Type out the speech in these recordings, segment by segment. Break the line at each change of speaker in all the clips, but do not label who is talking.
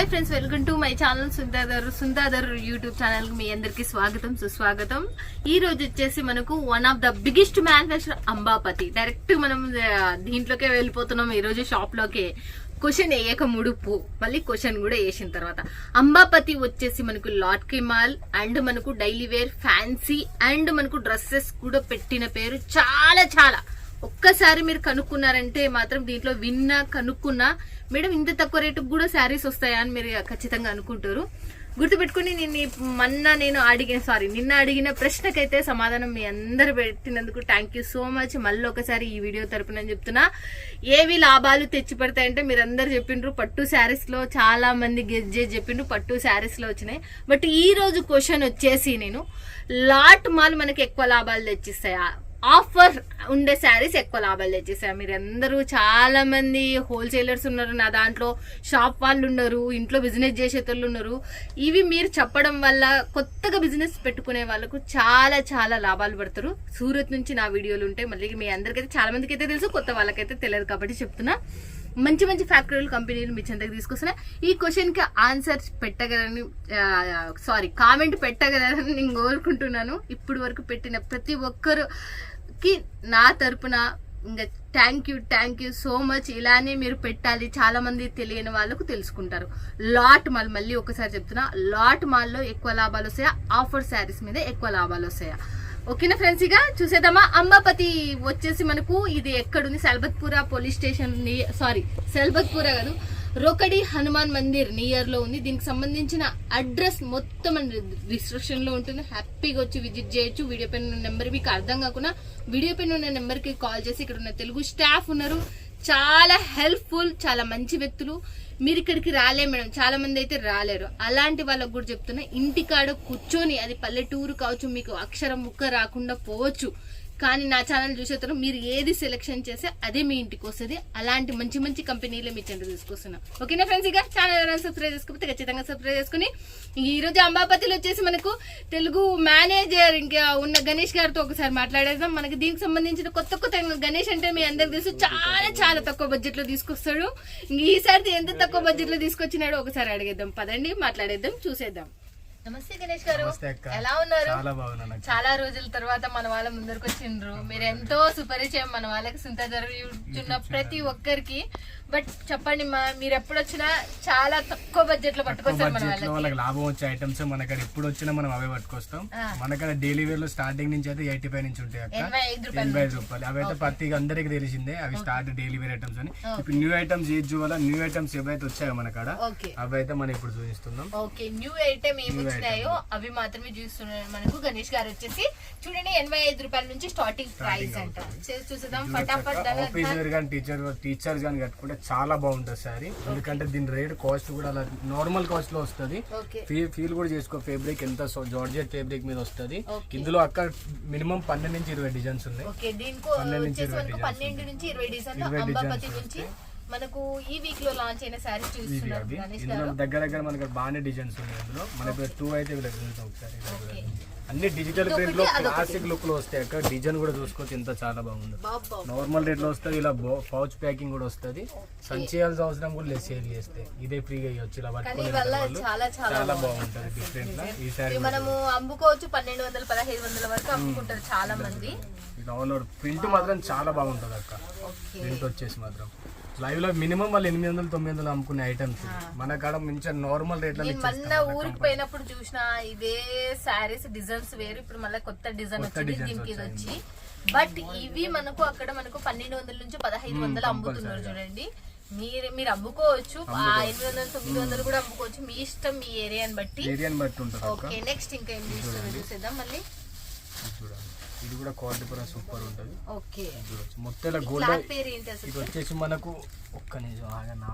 Hi friends welcome to my channel సుందాదర్ సుందాదర్ YouTube channel మీ అందరికీ స్వాగతం సుస్వాగతం. ఈ రోజు వచ్చేసి మనకు one of the biggest manufacture Ambapathi. Direct మనం దీంట్లోకే వెళ్ళిపోతున్నాం. ఈ రోజు షాప్ లోకే క్వశ్చన్ వేయక ముడుపు. మళ్ళీ క్వశ్చన్ కూడా వేసిన తర్వాత. అంబాపతి వచ్చేసి మనకు లాట్ కిమాల్ అండ్ మనకు డైలీ వేర్ ఫ్యాన్సీ అండ్ మనకు డ్రెస్సెస్ కూడా పెట్టిన పేరు చాలా చాలా. ఒక్కసారి మీరు కనుక్కున్నారంటే మాత్రం దీంట్లో విన్నా కనుక్కున్నా మేడం ఇంత తక్కువ రేటుకు కూడా శారీస్ వస్తాయా అని మీరు ఖచ్చితంగా అనుకుంటారు. గుర్తుపెట్టుకుని నేను మొన్న నేను అడిగిన సారీ నిన్న అడిగిన ప్రశ్నకైతే సమాధానం మీ అందరు పెట్టినందుకు థ్యాంక్ యూ సో మచ్ మళ్ళీ ఒకసారి ఈ వీడియో తరపున చెప్తున్నా. ఏవి లాభాలు తెచ్చి పెడతాయంటే మీరు అందరు చెప్పిండ్రు. పట్టు శారీస్లో చాలా మంది గెస్ చేసి చెప్పిండ్రు. పట్టు శారీస్లో వచ్చినాయి. బట్ ఈ రోజు క్వశ్చన్ వచ్చేసి నేను లాట్ మాల్ మనకి ఎక్కువ లాభాలు తెచ్చిస్తాయా? ఆఫర్ ఉండే శారీస్ ఎక్కువ లాభాలు తెచ్చేసారు మీరు అందరూ చాలా మంది హోల్సేలర్స్ ఉన్నారు. నా దాంట్లో షాప్ వాళ్ళు ఉన్నారు ఇంట్లో బిజినెస్ చేసేటోళ్ళు ఉన్నారు. ఇవి మీరు చెప్పడం వల్ల కొత్తగా బిజినెస్ పెట్టుకునే వాళ్ళకు చాలా చాలా లాభాలు పడతారు. సూరత్ నుంచి నా వీడియోలు ఉంటాయి మళ్ళీ మీ అందరికైతే చాలా మందికి అయితే తెలుసు కొత్త వాళ్ళకైతే తెలియదు కాబట్టి చెప్తున్నా. మంచి మంచి ఫ్యాక్టరీలు కంపెనీలు మీ చెంతకు తీసుకొస్తున్నా. ఈ క్వశ్చన్కి ఆన్సర్ పెట్టగలని సారీ కామెంట్ పెట్టగలరని నేను కోరుకుంటున్నాను. ఇప్పుడు వరకు పెట్టిన ప్రతి కి నా తరపున ఇంకా thank you thank you so much ఇలానే మీరు పెట్టాలి. చాలా మంది తెలియని వాళ్ళకు తెలుసుకుంటారు. లాట్ మాల్ మళ్ళీ ఒకసారి చెప్తున్నా. లాట్ మాల్లో ఎక్కువ లాభాలు వస్తాయా? ఆఫర్ శారీస్ మీద ఎక్కువ లాభాలు వస్తాయా? ఓకేనా ఫ్రెండ్స్? ఇక చూసేద్దామా? అంబాపతి వచ్చేసి మనకు ఇది ఎక్కడుంది? Salbatpura police station sorry Salbatpura కాదు. రోకడి హనుమాన్ మందిర్ నియర్లో ఉంది. దీనికి సంబంధించిన అడ్రస్ మొత్తం డిస్క్రిప్షన్లో ఉంటుంది. హ్యాపీగా వచ్చి విజిట్ చేయొచ్చు. వీడియో పైన ఉన్న నెంబర్ మీకు అర్థం కాకుండా వీడియో పైన ఉన్న నెంబర్కి కాల్ చేసి ఇక్కడ ఉన్న తెలుగు స్టాఫ్ ఉన్నారు. చాలా హెల్ప్ఫుల్ చాలా మంచి వ్యక్తులు. మీరు ఇక్కడికి రాలే మేడం. చాలా మంది అయితే రాలేరు. అలాంటి వాళ్ళకు కూడా చెప్తున్నా ఇంటికాడ కూర్చొని అది పల్లెటూరు కావచ్చు మీకు అక్షరం ముక్క రాకుండా పోవచ్చు. కానీ నా ఛానల్ చూసేతరం మీరు ఏది సెలెక్షన్ చేస్తే అదే మీ ఇంటికి వస్తుంది. అలాంటి మంచి మంచి కంపెనీలే మీ చెంత తీసుకొస్తున్నాం. ఓకేనా ఫ్రెండ్స్ ఇక ఛానల్ ఎవరైనా సబ్స్క్రైబ్ చేసుకోకపోతే ఖచ్చితంగా సబ్స్క్రైబ్ చేసుకుని ఈ అంబాపతిలో వచ్చేసి మనకు తెలుగు మేనేజర్ ఇంకా ఉన్న గణేష్ గారితో ఒకసారి మాట్లాడేద్దాం. మనకి దీనికి సంబంధించిన కొత్త కొత్త గణేష్ అంటే మీ అందరికి తెలుసు చాలా చాలా తక్కువ బడ్జెట్లో తీసుకొస్తాడు. ఇంక ఈసారి ఎంత తక్కువ బడ్జెట్లో తీసుకొచ్చినాడో ఒకసారి అడిగేద్దాం. పదండి మాట్లాడేద్దాం చూసేద్దాం. నమస్తే గణేష్ గారు. ఎలా ఉన్నారు.
చాలా
రోజుల తర్వాత మన వాళ్ళ ముందరకు వచ్చిండ్రు. మీరు ఎంతో సుపరిచయం మన వాళ్ళకి సుంత జరుగుతున్న ప్రతి ఒక్కరికి. బట్ చెప్పండి మా మీరు ఎప్పుడు వచ్చినా చాలా తక్కువ
బడ్జెట్లో
పట్టుకొస్తారు మన
బడ్జెట్లో
వాళ్ళకి
లాభం వచ్చే ఐటమ్స్ మనకాడ ఎప్పుడు వచ్చినా మనం అవే పట్టుకొస్తాం.
ఆ.
మనకాడ డైలీ వేర్లో స్టార్టింగ్ నుంచి అయితే ఎయిటీ ఫైవ్ నుంచి ఉంటాయి
ఎనభై ఐదు రూపాయలు.
అవి అయితే ప్రతి అందరికి తెలిసిందే అవి స్టార్ట్ డైలీ వేర్ ఐటమ్స్ అని. ఇప్పుడు న్యూ ఐటమ్స్ ఏది చూడాలా? న్యూ ఐటమ్స్ ఏవైతే వచ్చాయో మనకాడ
ఓకే.
అవి అయితే మనం ఇప్పుడు చూపిస్తున్నాం.
ఓకే. న్యూ ఐటమ్ ఏమి వచ్చినాయో అవి మాత్రమే చూస్తున్నారు మనకు. గణేష్ గారు వచ్చేసి చూడండి ఎనభై ఐదు రూపాయల నుంచి స్టార్టింగ్ ప్రైస్ అంట. చూసేద్దాం. ఫటాఫట్
టీచర్ టీచర్స్ కానీ కట్టుకుంటే చాలా బాగుంటుంది సారీ ఎందుకంటే దీని రేట్ కాస్ట్ కూడా అలా నార్మల్ కాస్ట్లో వస్తుంది. ఫీల్ ఫీల్ కూడా చేసుకో ఫేబ్రిక్ ఎంత జార్జెట్ ఫేబ్రిక్ మీద వస్తుంది. ఇందులో అక్క మినిమం పన్నెండు నుంచి ఇరవై డిజైన్స్ ఉన్నాయి. పన్నెండు నుంచి ఇరవై
నుంచి ఇరవై డిజైన్లు మనకు ఈ వీక్లో లాంచ్ అయిన శారీస్ చూస్తున్నారు
దగ్గర దగ్గర మనకి బాగానే డిజైన్స్ ఉన్నాయి ఇందులో. మనకి టూ అయితే ఒకసారి. అన్ని డిజిటల్
ప్రింట్లో.
క్లాసిక్ లుక్లో వస్తాయి. అక్క డిజైన్ కూడా చూసుకోవచ్చు. ఎంత చాలా బాగుంది. నార్మల్ రేట్లో వస్తుంది ఇలా పౌచ్ ప్యాకింగ్ కూడా వస్తుంది. సంచేయాల్సిన అవసరం కూడా లేదు సేల్ చేస్తే. ఇదే ఫ్రీగా ఇవ్వచ్చు. ఇలా
చాలా
బాగుంటది. డిఫరెంట్గా. ఈ సారీ
మనము అమ్ముకోవచ్చు. పన్నెండు వందల పదహైదు వందల వరకు అమ్ముకుంటారు చాలా మంది.
ఇది ప్రింట్ మాత్రం చాలా బాగుంటది అక్క. ప్రింట్ వచ్చేసి మాత్రం. లైవ్లో మినిమం వాళ్ళు ఎనిమిది వందలు తొమ్మిది వందలు అమ్ముకునే ఐటమ్స్ మన కాడ మంచిగా నార్మల్
నేను మొన్న ఊరికి పోయినప్పుడు చూసిన ఇదే శారీస్ డిజైన్స్ వేరు ఇప్పుడు మళ్ళీ కొత్త డిజైన్ వచ్చింది దీనికి ఇది. వచ్చి. బట్ ఇవి మనకు అక్కడ మనకు పన్నెండు వందల నుంచి పదహైదు వందలు అమ్ముతున్నారు చూడండి. మీరు మీరు అమ్ముకోవచ్చు. ఆ ఎనిమిది వందలు తొమ్మిది వందలు కూడా అమ్ముకోవచ్చు. మీ ఇష్టం మీ ఏరియాని బట్టి.
ఏరియాని బట్టి
ఓకే నెక్స్ట్ ఇంకా ఏం చూసేద్దాం మళ్ళీ.
ఇది కూడా క్వాలిటీ కూడా సూపర్ ఉంటుంది.
ఓకే.
మొత్తం గోల్డ్ ఇది వచ్చేసి మనకు ఒక్క నిమిషం ఆగా నా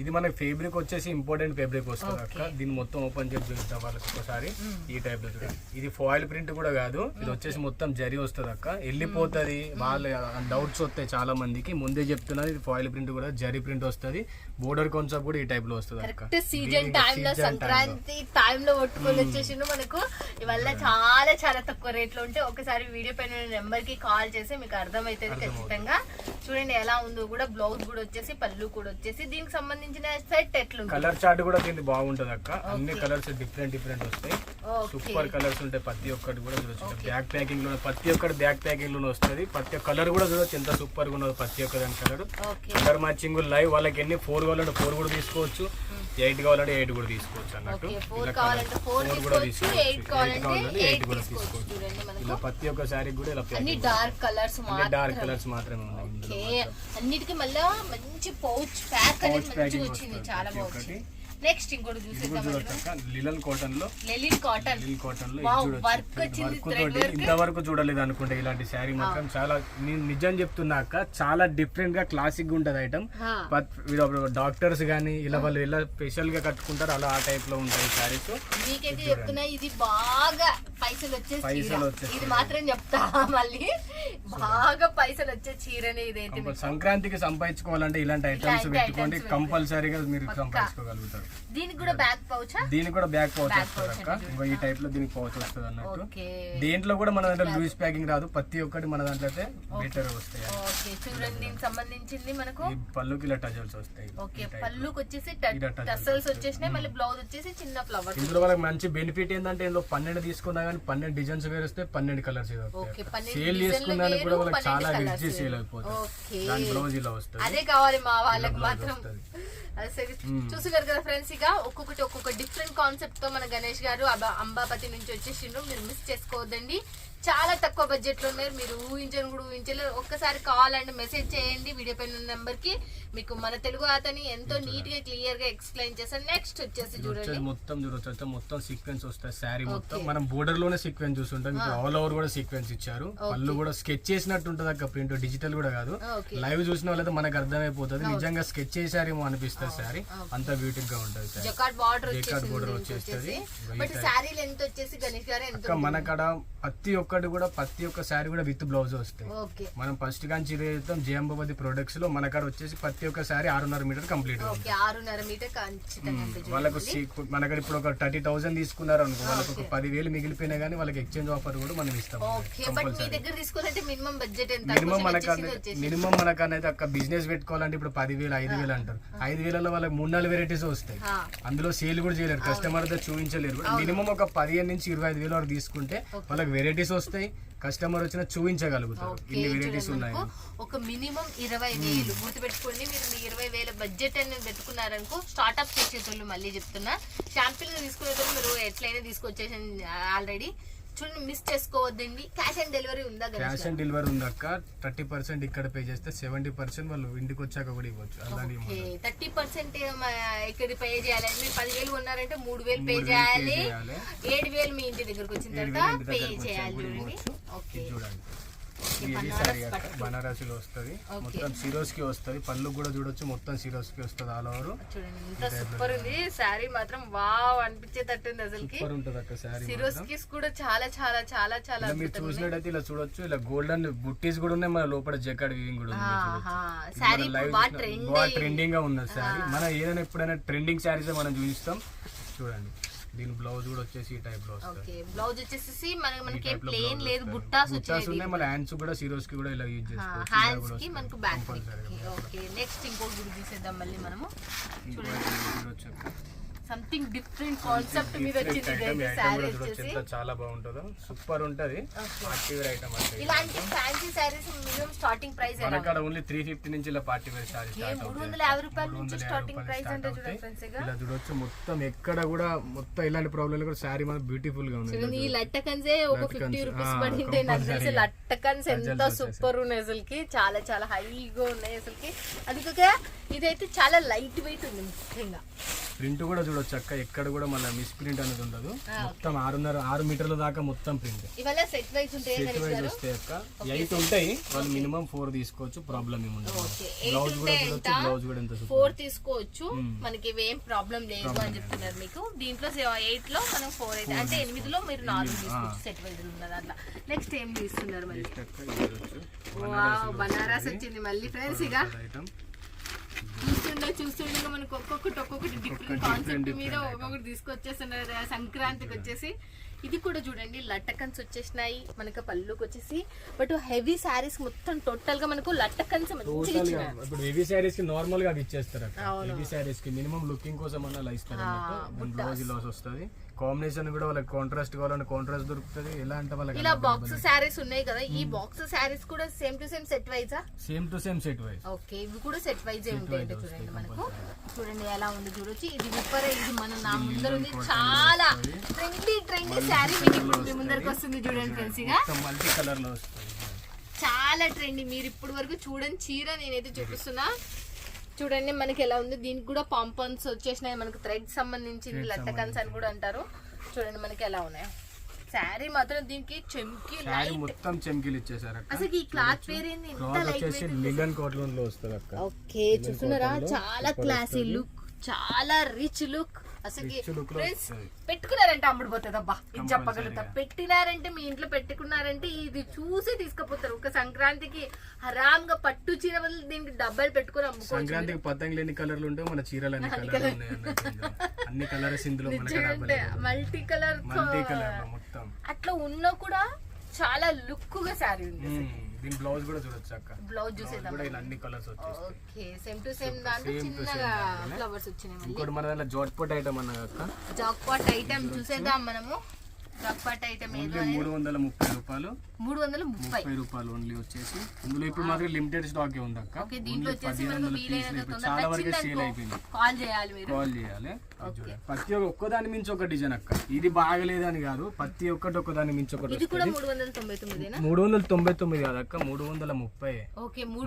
ఇది మనకి ఫేబ్రిక్ వచ్చేసి ఇంపార్టెంట్ ఫేబ్రిక్ వస్తుంది అక్క. దీన్ని మొత్తం ఓపెన్ చేసి చూపిద్దాం వాళ్ళకి ఒకసారి. ఈ టైప్లో చూడండి. ఇది ఫాయిల్ ప్రింట్ కూడా కాదు. ఇది వచ్చేసి మొత్తం జరి వస్తుంది అక్క. వెళ్ళిపోతుంది. వాళ్ళ డౌట్స్ వస్తాయి చాలా మందికి. ముందే చెప్తున్నది ఇది ఫాయిల్ ప్రింట్ కూడా జరి ప్రింట్ వస్తుంది. బోర్డర్ కాన్సెప్ట్ కూడా ఈ టైప్లో వస్తుంది అక్క.
సీజన్
టైమ్లో.
సంక్రాంతి టైమ్లో పట్టుకొని వచ్చేసిండు మనకు. ఇవల్ల చాలా చాలా తక్కువ రేట్లో ఉంటే ఒకసారి వీడియో పైన నెంబర్కి కాల్ చేసి మీకు అర్థమవుతుంది ఖచ్చితంగా. చూడండి ఎలా ఉందో కూడా బ్లౌజ్ కూడా వచ్చేసి పళ్ళు కూడా వచ్చేసి దీనికి సంబంధించి సంబంధించిన సెట్ ఎట్లుంటుంది
కలర్ చార్ట్ కూడా దీనికి బాగుంటది అక్క. అన్ని కలర్స్ డిఫరెంట్ డిఫరెంట్ వస్తాయి. సూపర్ కలర్స్ ఉంటాయి. ప్రతి ఒక్కటి కూడా చూడొచ్చు. బ్యాక్ ప్యాకింగ్లో ప్రతి ఒక్కటి బ్యాక్ ప్యాకింగ్లోనే వస్తుంది. ప్రతి ఒక్క కలర్ కూడా చూడొచ్చు. ఎంత సూపర్గా ఉన్నది ప్రతి ఒక్క దాని కలర్ కలర్ మ్యాచింగ్ లైవ్ వాళ్ళకి ఎన్ని? ఫోర్ కావాలంటే ఫోర్ కూడా తీసుకోవచ్చు. ఎయిట్ కావాలంటే ఎయిట్ కూడా తీసుకోవచ్చు అన్నట్టు.
ఫోర్
కూడా
తీసుకోవచ్చు. ఎయిట్ కావాలంటే ఎయిట్
కూడా
తీసుకోవచ్చు.
ఇలా ప్రతి ఒక్క శారీ కూడా ఇలా
డార్క్ కలర్స్
డార్క్ కలర్స్ మాత్రమే ఉన్నాయి.
ఓకే. అన్నిటికీ మళ్ళా మంచి పౌచ్ ప్యాక్ అనేది మంచిగా వచ్చింది. చాలా బాగుంది. నెక్స్ట్ ఇంకోటి చూసేద్దాం
లిలన్ కాటన్. లో
లెలిన్ కాటన్ కాటన్లో
thread
వచ్చింది.
ఇంతవరకు చూడలేదు అనుకుంటా ఇలాంటి శారీ మాత్రం. చాలా నేను నిజం చెప్తున్నా అక్క చాలా డిఫరెంట్గా క్లాసిక్గా ఉంటది ఐటమ్ డాక్టర్స్ గానీ ఇలా వాళ్ళు ఇలా స్పెషల్గా కట్టుకుంటారు అలా ఆ టైప్లో ఉంటాయి శారీస్.
మీకైతే చెప్తున్నా ఇది బాగా పైసలు వచ్చే
పైసలు వచ్చే
ఇది మాత్రం చెప్తా మళ్ళీ. బాగా పైసలు వచ్చే చీరనే ఇదైతే.
సంక్రాంతికి సంపాదించుకోవాలంటే ఇలాంటి ఐటమ్స్ పెట్టుకోండి. కంపల్సరీగా మీరు సంపాదించుకోగలుగుతారు.
దీనికి కూడా బ్యాక్ పౌచా
దీనికి కూడా బ్యాక్ పౌచ్ వస్తుంది అక్క. ఇంకో ఈ టైప్లో దీనికి పౌచ్ వస్తుంది అన్నట్టు. దేంట్లో కూడా మన దాంట్లో లూజ్ ప్యాకింగ్ రాదు. ప్రతి ఒక్కటి మన దాంట్లో అయితే బెటర్ వస్తాయి
ఓకే. చూడండి దీనికి సంబంధించింది మనకు
పళ్ళుకి ఇలా టజల్స్ వస్తాయి.
ఓకే. పళ్ళుకి వచ్చేసి టసల్స్ వచ్చేసినాయి. మళ్ళీ బ్లౌజ్ వచ్చేసి చిన్న ఫ్లవర్స్
ఇందులో వాళ్ళకి మంచి బెనిఫిట్ ఏంటంటే ఇందులో పన్నెండు తీసుకున్నా కానీ పన్నెండు డిజైన్స్ వేరే వస్తే పన్నెండు కలర్స్ సేల్ చేసుకున్నానికి కూడా వాళ్ళకి చాలా రిచ్ సేల్. అయిపోతుంది దాని బ్లౌజ్ ఇలా వస్తుంది.
అదే కావాలి మా వాళ్ళకి మాత్రం.
మ్మ్.
చూస్తున్నారు కదా ఫ్రెండ్స్ ఇక ఒక్కొక్కటి ఒక్కొక్క డిఫరెంట్ కాన్సెప్ట్తో మన గణేష్ గారు అంబాపతి నుంచి వచ్చేసిండ్రు. మీరు మిస్ చేసుకోవద్దండి. చాలా తక్కువ బడ్జెట్లో ఉన్నారు. మీరు ఊహించని కూడా ఊహించలేరు ఒక్కసారి కావాలంటే మెసేజ్ చేయండి. వీడియో పైన నెంబర్కి మీకు మన తెలుగు అతని ఎంతో నీట్గా క్లియర్గా ఎక్స్ప్లెయిన్ చేస్తాను నెక్స్ట్ వచ్చేసి చూడండి.
మొత్తం చూడొచ్చు. మొత్తం సీక్వెన్స్ వస్తాయి. శారీ మొత్తం. మనం బోర్డర్లోనే సీక్వెన్స్ చూస్తుంటాం. ఇప్పుడు ఆల్ ఓవర్ కూడా సీక్వెన్స్ ఇచ్చారు. పళ్ళు కూడా స్కెచ్ చేసినట్టు ఉంటుంది అక్క ప్రింట్ డిజిటల్ కూడా కాదు. లైవ్ చూసిన వాళ్ళైతే మనకు అర్థమైపోతుంది. నిజంగా స్కెచ్ చేశారేమో అనిపిస్తుంది శారీ అంత బ్యూటిఫుల్గా ఉంటుంది
జకాట్ బార్డర్
వచ్చేస్తది.
వచ్చేసి. బట్ శారీ లెంత్ వచ్చేసి గణేష్ గారు
మన కాడ ప్రతి ఒక్కటి కూడా ప్రతి ఒక్క శారీ కూడా విత్ బ్లౌజ్ వస్తాయి. మనం ఫస్ట్ కాంచి చేస్తాం జయంబాబతి ప్రొడక్ట్స్లో మన కాడ వచ్చేసి ప్రతి ఒక్క శారీ ఆరున్నర మీటర్ కంప్లీట్
ఆరున్నర మీటర్
వాళ్ళకు మన కాడ ఇప్పుడు ఒక థర్టీ థౌసండ్ తీసుకున్నారు అనుకో వాళ్ళకి ఒక పదివేలు మిగిలిపోయినా కానీ వాళ్ళకి ఎక్స్చేంజ్ ఆఫర్ కూడా మనం ఇస్తాం.
మినిమం బడ్జెట్
మినిమం మన మినిమం మన అయితే అక్క బిజినెస్ పెట్టుకోవాలంటే ఇప్పుడు పదివేలు ఐదు వేలు అంటారు. ఐదు వేలలో వాళ్ళకి మూడు నాలుగు వెరైటీస్ వస్తాయి. అందులో సేల్ కూడా చేయలేరు. కస్టమర్తో చూపించలేరు. మినిమం ఒక పదిహేను నుంచి ఇరవై ఐదు వేల వరకు తీసుకుంటే వాళ్ళకి వెరైటీస్ వస్తాయి కస్టమర్ వచ్చిన చూపించగలుగుతారు. ఇన్ని వెరైటీస్ ఉన్నాయి
ఒక మినిమం ఇరవై వేలు గుర్తుపెట్టుకోండి మీరు మీ ఇరవై వేల బడ్జెట్ అనేది పెట్టుకున్నారనుకో స్టార్ట్అప్ చేసేటోళ్ళు మళ్ళీ చెప్తున్నా. శాంపిల్గా తీసుకునేటోళ్ళు మీరు ఎట్లయినా తీసుకొచ్చేసి ఆల్రెడీ చూడండి మిస్ చేసుకోవద్దండి. క్యాష్ ఆన్ డెలివరీ ఉందా
క్యాష్ ఆన్ డెలివరీ ఉందక్క. థర్టీ పర్సెంట్ ఇక్కడ పే చేస్తే సెవెంటీ పర్సెంట్ వాళ్ళు ఇంటికి వచ్చాక కూడా ఇవ్వచ్చు. అలానే
ఓకే. థర్టీ పర్సెంట్ ఇక్కడ పే చేయాలి. మీరు పదివేలు ఉన్నారంటే మూడు వేలు పే చేయాలి. ఏడు వేలు మీ ఇంటి దగ్గరకు వచ్చిన తర్వాత పే చేయాలి చూడండి ఓకే,
ఇది సారీ అక్క. బనారసిలో వస్తుంది. మొత్తం సిరోస్కి వస్తుంది. పళ్ళు కూడా చూడొచ్చు. మొత్తం సిరోస్కి వస్తుంది ఆల్ ఓవర్.
చూడండి సూపర్ ఉంది. శారీ మాత్రం వావ్ అనిపించేటట్టుంది అసలుకి.
సూపర్ ఉంటుంది అక్క
సిరోస్ కిస్ కూడా చాలా చాలా చాలా చాలా
మీరు చూసినట్టయితే ఇలా చూడొచ్చు. ఇలా గోల్డెన్ బుట్టీస్ కూడా ఉన్నాయి. మన లోపల జకాడ్ వీవింగ్ కూడా ఉంది.
బాగా
ట్రెండింగ్గా ఉన్నది శారీ. మన ఏదైనా ఎప్పుడైనా ట్రెండింగ్ శారీస్ మనం చూపిస్తాం. చూడండి. దీని బ్లౌజ్ కూడా వచ్చేసి ఈ టైప్లో
ఓకే బ్లౌజ్ వచ్చేసి మనకి మనకి ప్లేన్ లేదు. బుట్టాస్ వచ్చాయి
ఉన్నాయి మన హ్యాండ్స్ కూడా సిరోస్కి కూడా ఇలా యూజ్ చేసుకోవచ్చు హ్యాండ్స్కి.
మనకు బ్యాక్. ఓకే నెక్స్ట్ ఇంకోటి కూడా తీసేద్దాం మళ్ళీ మనము
ఇంకో అక్క.
సంథింగ్ డిఫరెంట్ కాన్సెప్ట్ మీద
Different.
వచ్చింది వచ్చేసి?
చాలా బాగుంటుందో. సూపర్ ఉంటది. పార్టీ వేర్ ఐటమ్ అంటే
ఇలాంటి fancy saris minimum starting price
మన కాడ ఓన్లీ త్రీ ఫిఫ్టీ నుంచి ఇలా పార్టీ వేర్ సారీ స్టార్ట్
వందల యాభై రూపాయల
మూడు
నుంచి స్టార్టింగ్ ప్రైస్ అంటే. చూడండి ఫ్రెండ్స్
ఇలా చూడొచ్చు. మొత్తం ఎక్కడ కూడా మొత్తం ఇలాంటి ప్రాబ్లం కూడా శారీ మనకు బ్యూటిఫుల్గా ఉంది.
ఈ లట్టకన్సే ఒక ఫిఫ్టీ రూపీస్
ఆ,
పడింటే నాకు తెలిసి. లట్టకన్స్ ఎంత సూపర్ ఉన్నాయి అసలుకి. చాలా చాలా హైగా ఉన్నాయి అసలుకి. అది కాక ఇదైతే చాలా లైట్ వెయిట్ ఉంది ముఖ్యంగా.
ప్రింట్ కూడా చూడొచ్చు అక్క. ఎక్కడ కూడా మళ్ళీ మిస్ ప్రింట్ అనేది ఉండదు. మొత్తం ఆరున్నర ఆరు మీటర్ల దాకా మొత్తం ప్రింట్.
సెట్ వైజ్
వస్తాయి అక్క. ఎయిట్ ఉంటాయి వాళ్ళు మినిమం ఫోర్ తీసుకోవచ్చు ప్రాబ్లం ఏమి ఉండదు. బ్లౌజ్ కూడా చూడొచ్చు బ్లౌజ్ కూడా ఎంత
ఫోర్ తీసుకోవచ్చు. మనకి ఇవేం ప్రాబ్లం లేదు అని చెప్తున్నారు మీకు. దీంట్లో ఎయిట్లో మనం ఫోర్ అయితే అంటే ఎనిమిదిలో మీరు నాలుగు తీసుకోవచ్చు సెట్ వైజ్ ఉన్నది అట్లా నెక్స్ట్ ఏం తీస్తున్నారు మళ్ళీ బనారస్ వచ్చింది మళ్ళీ ఫ్రెండ్స్ ఇక. వీడియోలో చూస్తుండగా మనకు ఒక్కొక్కటి ఒక్కొక్కటి డిఫరెంట్ కాన్సెప్ట్ మీద ఒక్కొక్కటి తీసుకొచ్చేస్తున్నారు. సంక్రాంతికి వచ్చేసి ఇది కూడా చూడండి లట్టకన్స్ వచ్చేసినాయి మనకు పళ్ళుకి వచ్చేసి. బట్ హెవీ శారీస్ మొత్తం టోటల్గా మనకు లట్టకన్స్ మంచిగా
ఇప్పుడు హెవీ శారీస్కి నార్మల్గా ఇచ్చేస్తారు. హెవీ శారీస్కి మినిమం లుకింగ్ కోసం అన్న అలా ఇస్తారు బ్లౌజ్ లాస్ వస్తుంది. కాంబినేషన్ కూడా వాళ్ళకి కాంట్రాస్ట్ కావాలని కాంట్రాస్ట్ దొరుకుతుంది. ఎలా అంటే వాళ్ళకి
ఇలా బాక్స్ శారీస్ ఉన్నాయి కదా ఈ బాక్స్ శారీస్ కూడా same to same set వైజా
same to same set wise
okay ఇవి కూడా సెట్ వైజ్ ఉంటాయి చూడండి మనకు. చూడండి ఎలా ఉంది చూడొచ్చు. ఇది విప్పర్ ఇది మన నా ముందర ఉంది చాలా శారీ మీకు ఇప్పుడు మీ ముందరకు వస్తుంది చూడండి ఫ్రెండ్స్ ఇక.
మొత్తం మల్టీ కలర్లో వస్తుంది.
చాలా ట్రెండీ మీరు ఇప్పటి వరకు చూడని చీర నేనైతే చూపిస్తున్నా. చూడండి మనకి ఎలా ఉంది. దీనికి కూడా పాంపన్స్ వచ్చేసినాయి. మనకు థ్రెడ్ సంబంధించింది లట్టకన్స్ అని కూడా అంటారు. చూడండి మనకి ఎలా ఉన్నాయి. శారీ మాత్రం దీనికి చెంకి
శారీ మొత్తం చెమ్కిలు ఇచ్చేసారు
అసలు ఈ క్లాత్ పేరేంది ఎంత
క్లాత్
లైట్
వచ్చేసి లిలన్ కాటన్లో వస్తుంది అక్క.
ఓకే చూస్తున్నారా? చాలా క్లాసీ లుక్ చాలా రిచ్ లుక్ అసలు ఫ్రెండ్స్. పెట్టుకున్నారంటే అమ్ముడు పోతుంది అబ్బా ఇది చెప్పగలుగుతా. పెట్టినారంటే మీ ఇంట్లో పెట్టుకున్నారంటే ఇది చూసి తీసుకుపోతారు ఒక సంక్రాంతికి హరామ్గా పట్టు చీర బదులు దీనికి డబ్బాలు పెట్టుకుని అమ్ముకోవచ్చు
సంక్రాంతికి పతంగులు ఎన్ని కలర్లు ఉంటాయి మన చీరలు అన్ని కలర్లు. అన్ని కలర్స్ ఇందులో
మల్టీ కలర్
మల్టీ కలర్ మొత్తం
అట్లా ఉన్నా కూడా చాలా లుక్గా శారీ ఉంది.
దీని బ్లౌజ్ కూడా చూడొచ్చు అక్క.
బ్లౌజ్ చూసేద్దాం.
కూడా ఇలా అన్ని కలర్స్ వచ్చేస్తాయి.
ఓకే సేమ్ టు సేమ్ దాంట్లో చిన్నగా. ఫ్లవర్స్ వచ్చినాయి
ఇంకోటి మన దాంట్లో జాట్పోట్ ఐటమ్ అన్న అక్క.
జాక్పాట్ ఐటమ్ చూసేద్దాం మనము. జాక్పాట్ ఐటమ్ ఏదో
మూడు వందల ముప్పై రూపాయలు.
మూడు వందల ముప్పై.
రూపాయలు ఓన్లీ వచ్చేసి. ఇందులో ఇప్పుడు మాత్రం లిమిటెడ్ స్టాక్ ఉంది అక్క
దీంట్లో వచ్చేసి మనకు
చాలా వరకు సేల్ అయిపోయింది.
కాల్ చేయాలి మీరు.
కాల్ చేయాలి. ప్రతి ఒక్క ఒక్కదాని మించి ఒక డిజైన్ అక్క. ఇది బాగలేదని కాదు ప్రతి ఒక్కటి ఒక్కదాని మించి ఒకటి
మూడు వందల తొంభై
తొమ్మిది కాదు అక్క మూడు వందల ముప్పై.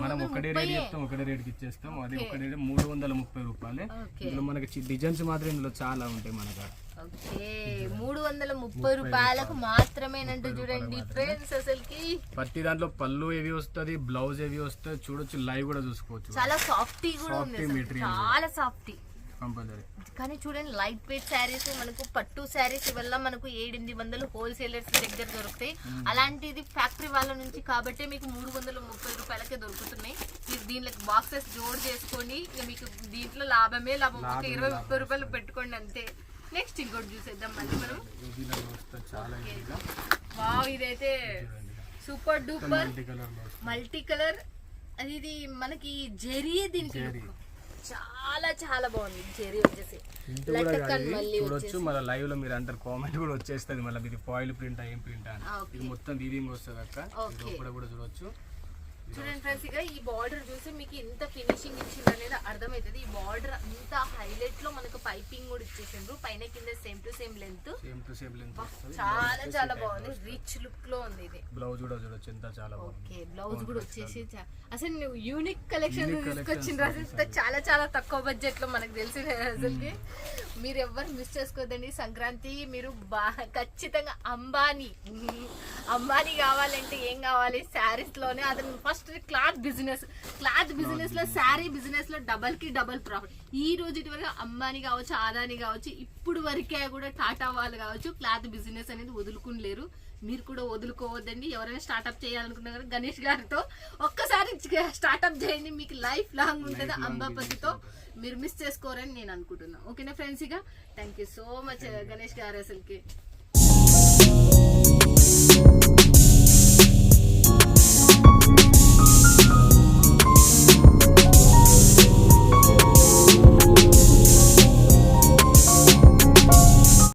మనం ఒకటే రేట్ చెప్తాం ఒకటే రేట్కి ఇచ్చేస్తాం. అది ఒక రేట్ మూడు వందల ముప్పై రూపాయలే. ఇందులో మనకి డిజైన్స్ మాత్రం ఇందులో చాలా ఉంటాయి మన కాడ
ఓకే మూడు వందల ముప్పై రూపాయలకు మాత్రమేనంటే చూడండి ఫ్రెండ్స్ అసలుకి.
ప్రతి దాంట్లో పళ్ళు ఏవి వస్తుంది బ్లౌజ్ ఏవి వస్తుంది చూడొచ్చు లైవ్ కూడా చూసుకోవచ్చు.
చాలా సాఫ్టీ కూడా ఉంది. చాలా సాఫ్టీ.
కంపల్సరీ.
కానీ చూడండి లైట్ వెయిట్ శారీస్ మనకు పట్టు శారీస్ వల్ల మనకు ఏడెనిమిది వందలు హోల్సేలర్స్ దగ్గర దొరుకుతాయి. అలాంటిది ఫ్యాక్టరీ వాళ్ళ నుంచి కాబట్టి మీకు మూడు వందల ముప్పై రూపాయలకే దొరుకుతున్నాయి. మీరు దీనిలో బాక్సెస్ జోడ్ చేసుకొని ఇక మీకు దీంట్లో లాభమే లాభం. ఒక ఇరవై ముప్పై రూపాయలు పెట్టుకోండి అంతే. నెక్స్ట్ ఇంకోటి చూసేద్దాం మళ్ళీ మనం. వావ్ ఇదైతే సూపర్ డూపర్
మల్టీ కలర్.
అది ఇది మనకి జెరీ దీనికి. చాలా చాలా బాగుంది. జెరీ వచ్చేసి.
చూడొచ్చు మన లైవ్లో మీరు అంటారు కామెంట్ కూడా వచ్చేస్తుంది. మళ్ళీ ఇది ఫాయిల్ ప్రింట్ ఏం ప్రింట్ అని. మొత్తం వీవింగ్ వస్తుంది అక్క. కూడా చూడొచ్చు.
చూడండి ఫ్రెండ్స్ ఇక ఈ బార్డర్ చూసి మీకు ఇంత ఫినిషింగ్ ఇచ్చింది అనేది అర్థమవుతుంది ఈ బార్డర్ అంత హైలైట్లో మనకు పైపింగ్ కూడా ఇచ్చేసిండ్రు. పైన కింద same to same length
same to same length
చాలా చాలా బాగుంది. రిచ్ లుక్లో ఉంది ఇది.
బ్లౌజ్ కూడా చూడొచ్చు ఎంత చాలా బాగుంది.
ఓకే బ్లౌజ్ కూడా వచ్చేసి అసలు నువ్వు యూనిక్ కలెక్షన్ అసలు చాలా చాలా తక్కువ బడ్జెట్లో మనకు తెలిసిన అసలుకి. మీరు ఎవ్వరు మిస్ చేసుకోదండి. సంక్రాంతి మీరు బా- ఖచ్చితంగా అంబానీ. అంబానీ కావాలంటే ఏం కావాలి? శారీస్లోనే అతను ఫస్ట్ క్లాత్ బిజినెస్ క్లాత్ బిజినెస్లో శారీ బిజినెస్లో డబల్కి డబల్ ప్రాఫిట్ ఈ రోజు వరకు అంబానీ కావచ్చు ఆదాని కావచ్చు ఇప్పుడు వరకే కూడా టాటా వాళ్ళు కావచ్చు క్లాత్ బిజినెస్ అనేది వదులుకుని లేరు మీరు కూడా వదులుకోవద్దండి. ఎవరైనా స్టార్ట్అప్ చేయాలనుకున్నా కానీ గణేష్ గారితో ఒక్కసారి స్టార్ట్అప్ చేయండి. మీకు లైఫ్ లాంగ్ ఉంటుంది అంబాపతితో మీరు మిస్ చేసుకోరని నేను అనుకుంటున్నాను ఓకేనా ఫ్రెండ్స్ ఇక? Thank you so much Ganesh garu అసలుకి. Thank you.